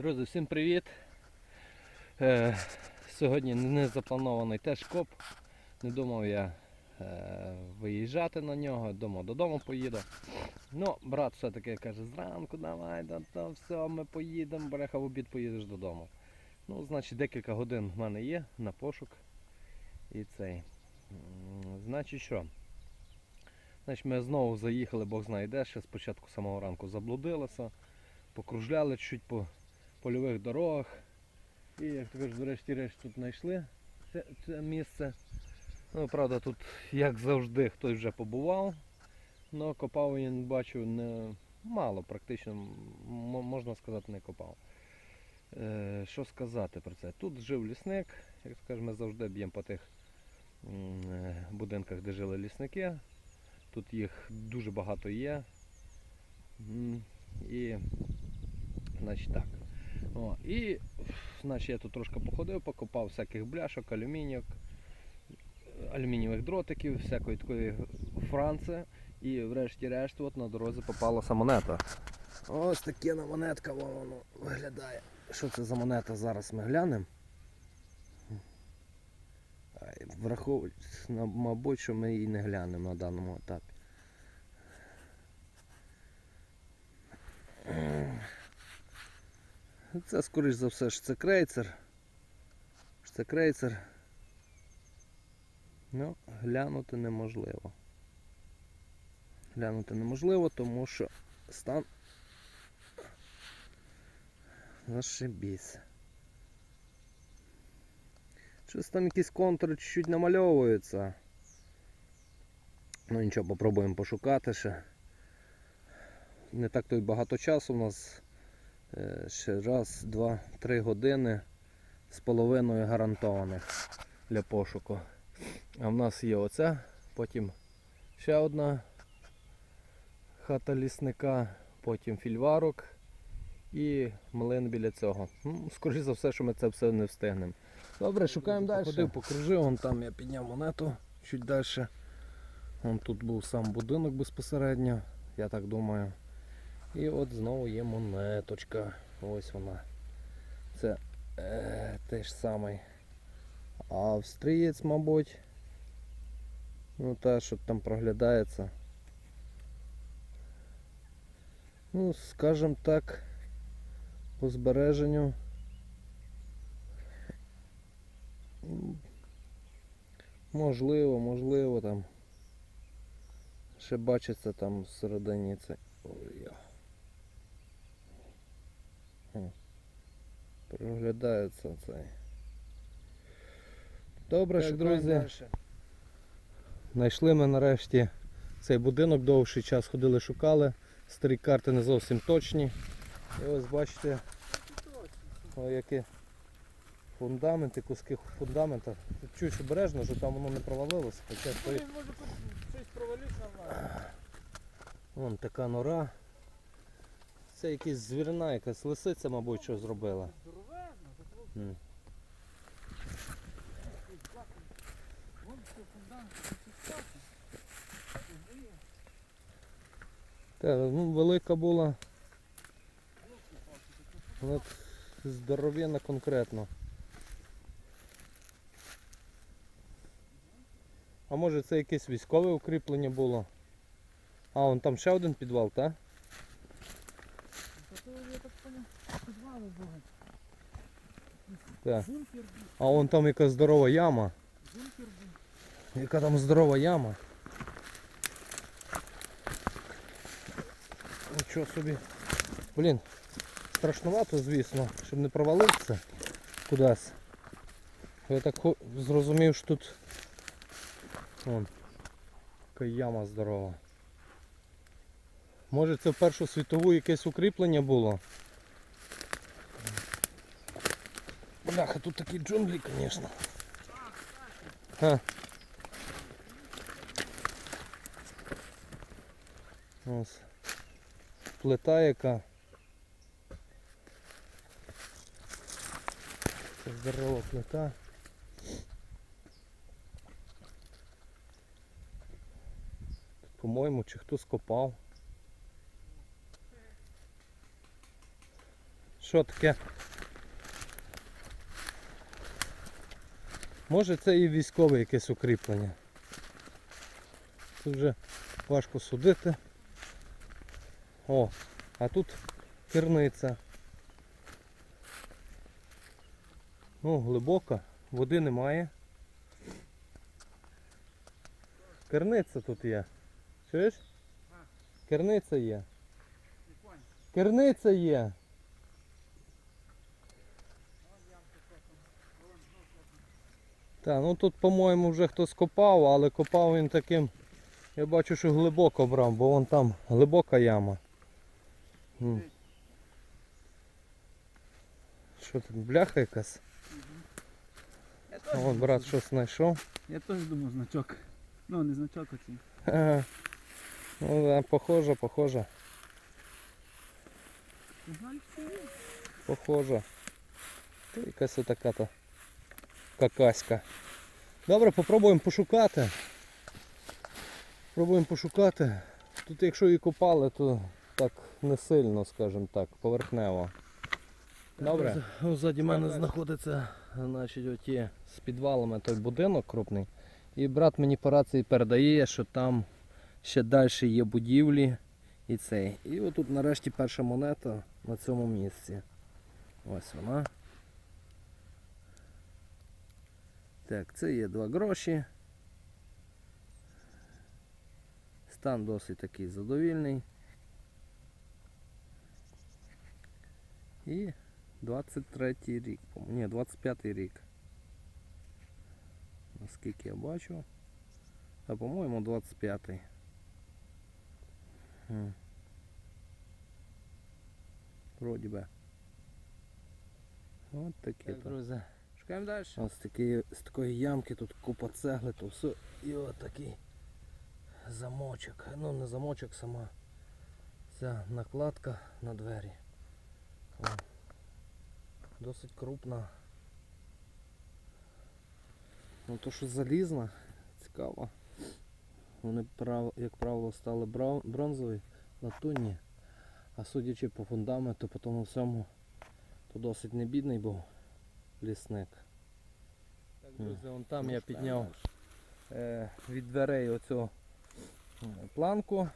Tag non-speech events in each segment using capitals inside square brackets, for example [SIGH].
Друзі, всім привіт! Е, сьогодні не запланований теж коп. Не думав я е, виїжджати на нього, думав додому поїду. Ну, брат все-таки каже, зранку давай, да, да, все, ми поїдемо, бреха в обід поїдеш додому. Ну, значить, декілька годин в мене є на пошук. І цей. Значить що? Значить, ми знову заїхали, Бог знає де, ще спочатку самого ранку заблудилися, покружляли чуть по польових дорогах. І як то кажуть, врешті-решт тут знайшли це, це місце. Ну, правда, тут, як завжди, хтось вже побував, але копав він, бачу, не мало, практично, можна сказати, не копав. Е, що сказати про це? Тут жив лісник, як скажемо, ми завжди б'ємо по тих е, будинках, де жили лісники. Тут їх дуже багато є. І, значить так. О, і значить, я тут трошки походив, покопав всяких бляшок, алюмінійок, алюмінієвих дротиків, всякої такої франци. І врешті-решт от на дорозі попалася монета. Ось таке на монетка воно виглядає. Що це за монета? Зараз ми глянемо. На- мабуть, що ми її не глянемо на даному етапі. Це, скоріш за все, ж це крейцер. Це крейцер. Ну, глянути неможливо. Глянути неможливо, тому що стан зашибісь. Щось там якісь контури чуть-чуть намальовуються. Ну нічого, попробуємо пошукати ще. Не так то й багато часу у нас. Е, Ще раз, два, три години з половиною гарантованих для пошуку. А в нас є оця, потім ще одна хата лісника, потім фільварок і млин біля цього. Ну, скоріше за все, що ми це все не встигнемо. Добре, шукаємо далі. Ходив, покружив, вон там я підняв монету чуть далі. Вон тут був сам будинок безпосередньо, я так думаю. І от знову є монеточка. Ось вона. Це е, теж самий австрієць, мабуть. Ну та, що там проглядається. Ну, скажімо так, по збереженню. Можливо, можливо там. Ще бачиться там всередині це. Ой. Проглядається цей. Добре, що, друзі. Знайшли ми нарешті цей будинок, довший час ходили, шукали. Старі карти не зовсім точні. І ось бачите, о, які фундаменти, куски фундамента. Чуть обережно, що там воно не провалилося, хоча провалюсь нормально. Вон така нора. Це якась звірина, якась лисиця, мабуть, що зробила. М. Та, ну, велика була. Вона здоров'яна конкретно. А може це якесь військове укріплення було? А, вон там ще один підвал, так? Та то я так понял, підвали були. Так. А вон там яка здорова яма. Яка там здорова яма. Нічого собі. Блін, страшнувато, звісно, щоб не провалився кудись. Я так зрозумів, що тут вон, яка яма здорова. Може це в Першу світову якесь укріплення було? Бляха, тут такі джунглі, звісно. Ось. Плита яка. Це здорова плита. По-моєму, чи хтось копав. Що таке? Може це і військове якесь укріплення. Тут вже важко судити. О, а тут керниця. Ну, глибока, води немає. Керниця тут є. Чуєш? Керниця є. Керниця є. Так, ну тут, по-моєму, вже хтось копав, але копав він таким. Я бачу, що глибоко брав, бо вон там глибока яма. Що тут, бляха якась? А теж брат щось знайшов. Я теж думав значок. Ну, не значок. Ага. Ну да, похоже, похоже, похоже. Та Якась така то какаська. Добре, попробуємо пошукати. Пробуємо пошукати. Тут якщо і копали, то так не сильно, скажімо так, поверхнево. Добре. Ззаді мене знаходиться значить, оті з підвалами той будинок крупний. І брат мені по рації передає, що там ще далі є будівлі і цей. І отут нарешті перша монета на цьому місці. Ось вона. Так, це є два гроші. Стан досить такий задовільний. І 23 рік, ні, 25 рік. Наскільки я бачу. А по-моєму 25-й. Хм. Вроді би. От такі Так, друзі. Шукаємо далі. Ось такі, з такої ямки тут купа цегли, то все. І от такий замочок. Ну не замочок сама. Ця накладка на двері. О. Досить крупна. Ну то що залізна, цікаво. Вони, як правило, стали бронзові, латунні. А судячи по фундаменту, по тому всьому, то досить небідний був лісник. Так, друзі, вон там я підняв е, від дверей оцю планку.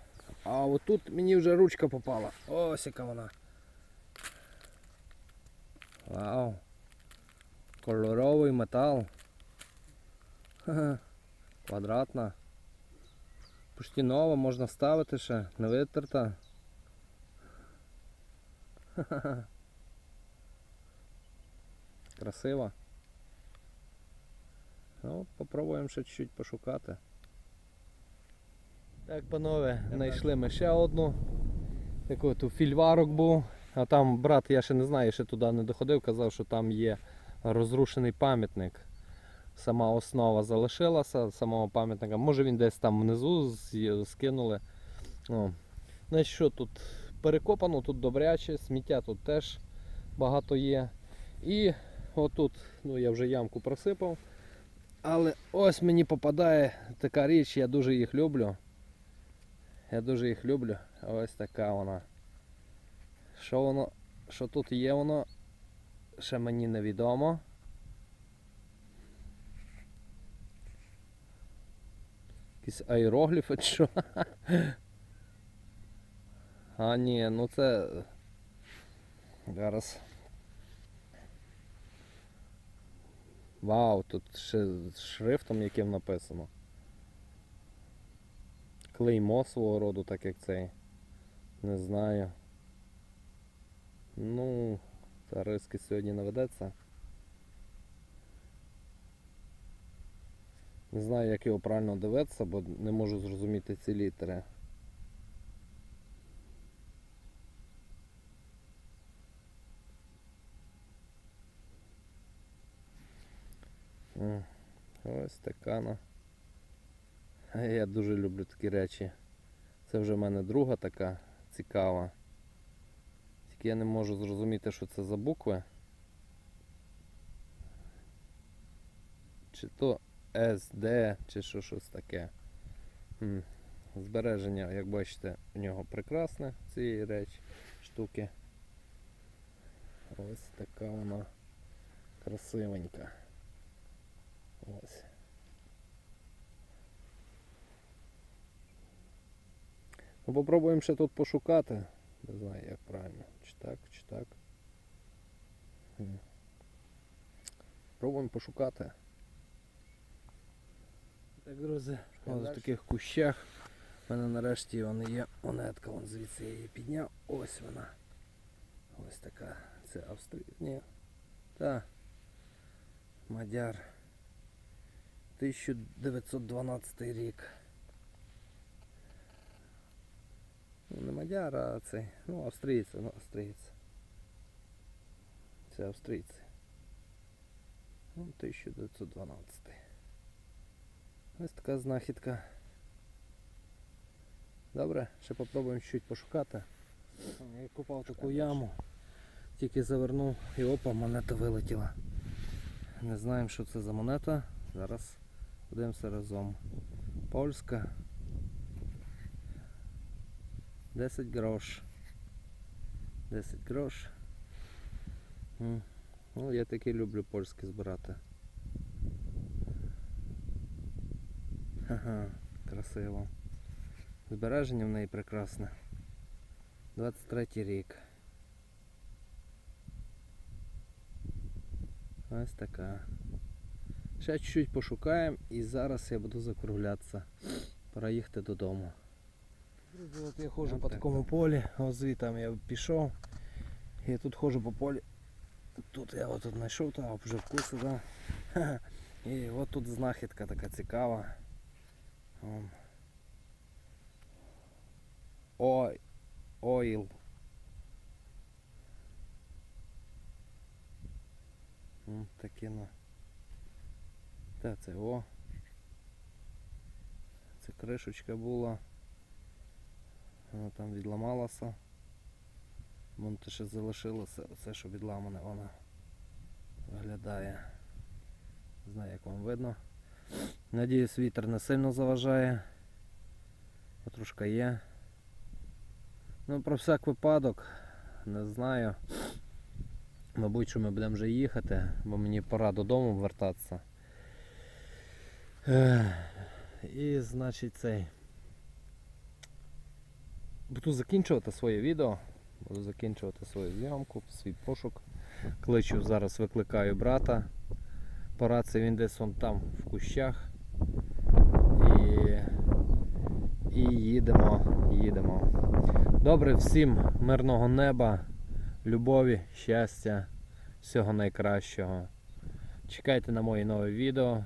А отут мені вже ручка попала. Ось яка вона. Вау. Кольоровий метал. Квадратна. Почти нова, можна ставити ще, не витерта. Ха-ха-ха. Красива. Ну, попробуємо ще чуть-чуть пошукати. Так, панове, знайшли ми ще одну. Такий тут фільварок був. А там брат, я ще не знаю, ще туди не доходив, казав, що там є розрушений пам'ятник. Сама основа залишилася самого пам'ятника. Може він десь там внизу скинули. О. Значить, що тут перекопано, тут добряче, сміття тут теж багато є. І отут, ну я вже ямку просипав. Але ось мені попадає така річ, я дуже їх люблю. Я дуже їх люблю. Ось така вона. Що воно, що тут є воно, ще мені невідомо. Якісь аерогліфи чи що? [LAUGHS] А ні, ну це. Зараз. Вау, тут ще з шрифтом яким написано. Клеймо свого роду, так як цей. Не знаю. Ну, та риски сьогодні не ведеться. Не знаю, як його правильно дивитися, бо не можу зрозуміти ці літери. Ось така на. Я дуже люблю такі речі. Це вже в мене друга така цікава. Тільки я не можу зрозуміти, що це за букви. Чи то SD, чи що щось таке. Збереження, як бачите, у нього прекрасне цієї речі, штуки. Ось така вона красивенька. Ось. Ну, попробуємо ще тут пошукати. Не знаю, як правильно. Чи так, чи так. Пробуємо пошукати. Так, друзі, ось в таких кущах. У мене нарешті вона є монетка, вон звідси я її підняв. Ось вона. Ось така. Це Австрія. Ні. Та. Мадяр. 1912 рік. Ну, не мадяр, а цей. Ну, австрійці, ну, австрійці. Це австрійці. Ну, 1912. Ось така знахідка. Добре, ще попробуємо чуть пошукати. Я купав таку яму, тільки завернув і опа, монета вилетіла. Не знаємо, що це за монета. Зараз подивимося разом. Польська. 10 грош. 10 грош. Ну, я таки люблю польське збирати. Ага, красиво. Збереження в неї прекрасне. 23 рік. Ось така. Ще чуть-чуть пошукаємо і зараз я буду закруглятися. Пора їхати додому. Друзі, от я ходжу От по так. такому полі, ось звідти я пішов. Я тут ходжу по полі. Тут я отут знайшов, та вже вкуси, да. Ха-ха. [LAUGHS] І от тут знахідка така цікава. Вон. Ой, ойл. М, Таке на. Та це о. Це кришечка була. Вона там відламалася. Вон ще залишилося, оце що відламане, вона виглядає. Не знаю як вам видно. Надіюсь вітер не сильно заважає. Потрошка є. Ну про всяк випадок, не знаю. Мабуть, що ми будемо вже їхати, бо мені пора додому вертатися. І значить цей. Буду закінчувати своє відео. Буду закінчувати свою зйомку, свій пошук. Кличу зараз, викликаю брата. По рації він десь вон там в кущах. І, і їдемо, їдемо. Добре, всім мирного неба, любові, щастя, всього найкращого. Чекайте на мої нові відео.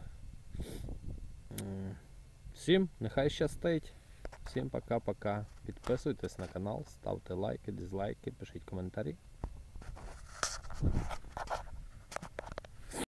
Всім нехай щастить. Всім пока-пока. Підписуйтесь на канал, ставте лайки, дизлайки, пишіть коментарі.